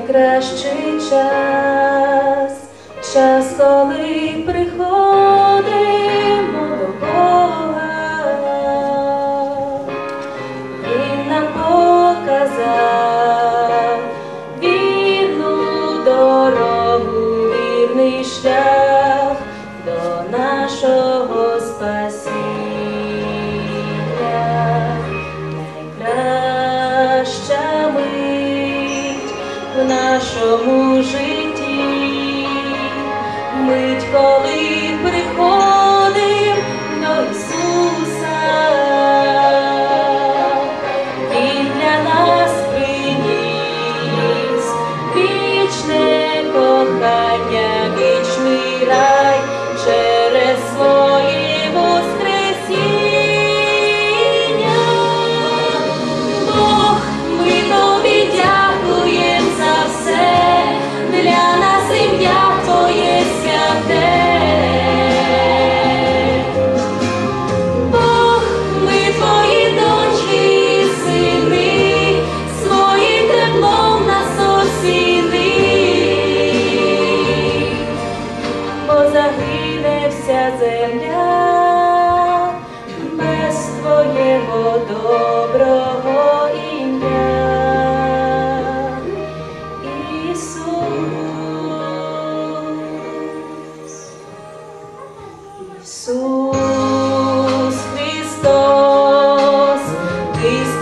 найкращий час, час, коли приходить. нашому житті, мить коли приходить.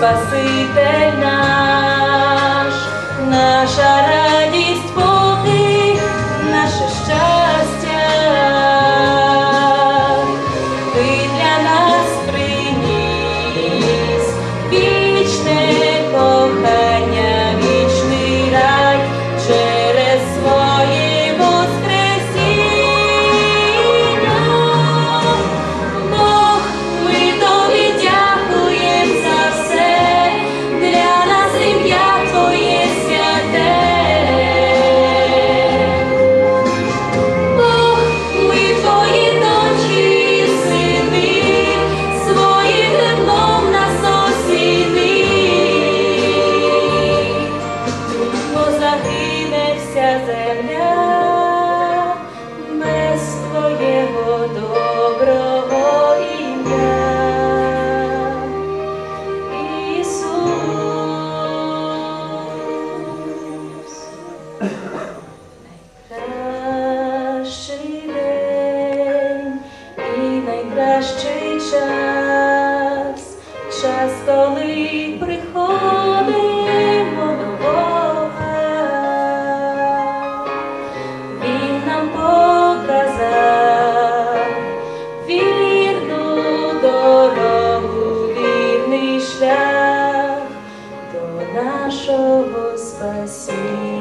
Спаситель наш, наша радість. Найкращий і найкращий час, коли приходимо до Бога, Він нам показав вірну дорогу, вірний шлях до нашого спасіння.